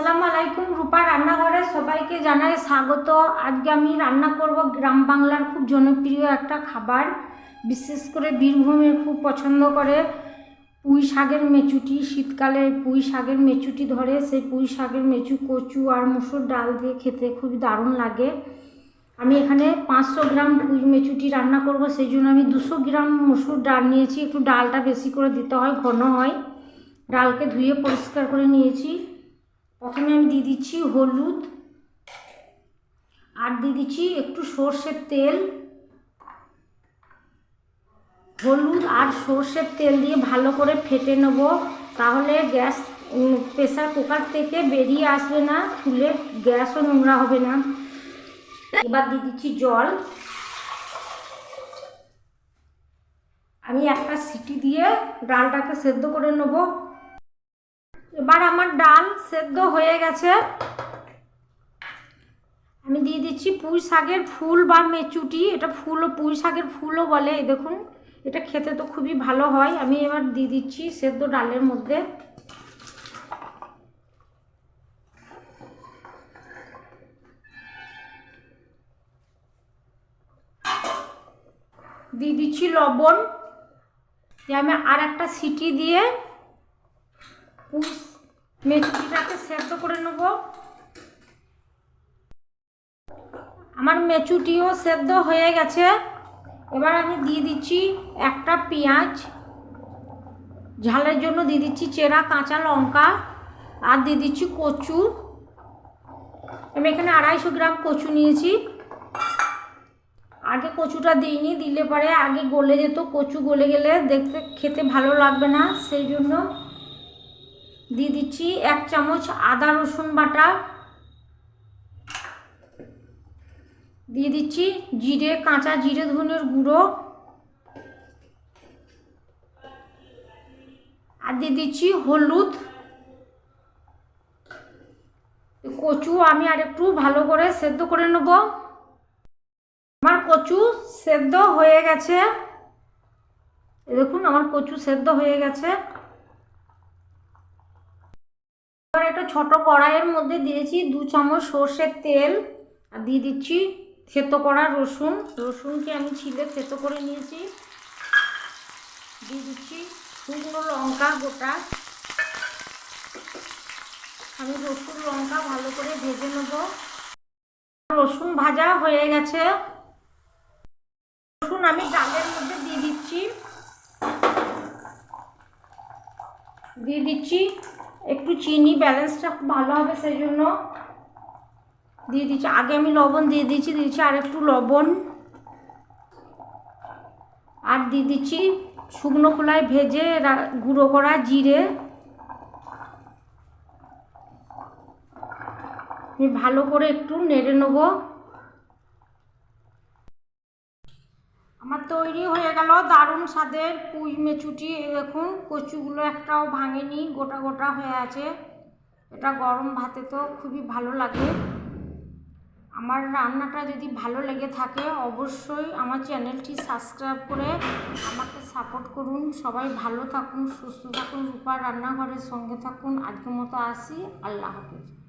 আসসালামু আলাইকুম। রূপা রান্নাঘরে সবাইকে জানাই স্বাগত। আজকে আমি রান্না করব গ্রাম বাংলার খুব জনপ্রিয় একটা খাবার। বিশেষ করে বীরভূমের খুব পছন্দ করে পুঁই শাকের মেচুটি। শীতকালে পুঁই শাকের মেচুটি ধরে, সেই পুঁই শাকের মেচু, কচু আর মুসুর ডাল দিয়ে খেতে খুব দারুণ লাগে। আমি এখানে পাঁচশো গ্রাম পুঁই মেচুটি রান্না করব, সেই জন্য আমি দুশো গ্রাম মুসুর ডাল নিয়েছি। একটু ডালটা বেশি করে দিতে হয়, ঘন হয়। ডালকে ধুয়ে পরিষ্কার করে নিয়েছি। প্রথমে আমি দিয়ে দিচ্ছি হলুদ, আর দিয়ে দিচ্ছি একটু সর্ষের তেল। হলুদ আর সর্ষের তেল দিয়ে ভালো করে ফেটে নেব, তাহলে গ্যাস প্রেসার কুকার থেকে বেরিয়ে আসবে না ফুলে গ্যাসও নোংরা হবে না। এবার দিয়ে দিচ্ছি জল। আমি একটা সিটি দিয়ে ডালটাকে সেদ্ধ করে নেব। এবার আমার ডাল সেদ্ধ হয়ে গেছে। আমি দিয়ে দিচ্ছি পুঁই শাকের ফুল বা মেচুটি। এটা ফুলও পুঁই শাকের ফুলও বলে দেখুন। এটা খেতে তো খুবই ভালো হয়। আমি এবার দিয়ে দিচ্ছি সেদ্ধ ডালের মধ্যে। দিয়ে দিচ্ছি লবণ। দিয়ে আমি আর একটা সিটি দিয়ে পুষ মেচুটিটাকে সেদ্ধ করে নেব। আমার মেচুটিও সেদ্ধ হয়ে গেছে। এবার আমি দিয়ে দিচ্ছি একটা পেঁয়াজ। ঝালের জন্য দিয়ে দিচ্ছি চেরা, কাঁচা লঙ্কা, আর দিয়ে দিচ্ছি কচু। আমি এখানে আড়াইশো গ্রাম কচু নিয়েছি। আগে কচুটা দিইনি, দিলে পরে আগে গলে যেত, কচু গলে গেলে দেখতে, খেতে ভালো লাগবে না, সেই জন্য দিয়ে দিচ্ছি এক চামচ আদা রসুন বাটা। দিয়ে দিচ্ছি জিরে, কাঁচা জিরে, ধনের গুঁড়ো। আর দিয়ে দিচ্ছি হলুদ। কচু আমি আর একটু ভালো করে সেদ্ধ করে নেব। আমার কচু সেদ্ধ হয়ে গেছে। দেখুন, আমার কচু সেদ্ধ হয়ে গেছে। এবার একটা ছোট কড়াইয়ের মধ্যে দিয়েছি দু চামচ সর্ষের তেল। আর দিয়ে দিচ্ছি থেতো করা রসুন। রসুনকে আমি ছিলে থেতো করে নিয়েছি। দিয়ে দিচ্ছি শুকনো লঙ্কা গোটা। আমি রসুন, লঙ্কা ভালো করে ভেজে নেব। রসুন ভাজা হয়ে গেছে। রসুন আমি ডালের মধ্যে দিয়ে দিচ্ছি। দিয়ে দিচ্ছি একটু চিনি, ব্যালেন্সটা খুব ভালো হবে সেই জন্য দিয়ে দিচ্ছি। আগে আমি লবণ দিয়ে দিচ্ছি দিচ্ছি আর একটু লবণ। আর দিয়ে দিচ্ছি শুকনো খোলায় ভেজে গুঁড়ো করা জিরে। ভালো করে একটু নেড়ে নেব। আমার তৈরি হয়ে গেল দারুণ স্বাদের পুঁই মেচুটি। দেখুন, কচুগুলো একটাও ভাঙেনি, গোটা গোটা হয়ে আছে। এটা গরম ভাতে তো খুবই ভালো লাগে। আমার রান্নাটা যদি ভালো লেগে থাকে, অবশ্যই আমার চ্যানেলটি সাবস্ক্রাইব করে আমাকে সাপোর্ট করুন। সবাই ভালো থাকুন, সুস্থ থাকুন, রূপার রান্নাঘরের সঙ্গে থাকুন। আজকের মতো আসি, আল্লাহ হাফিজ।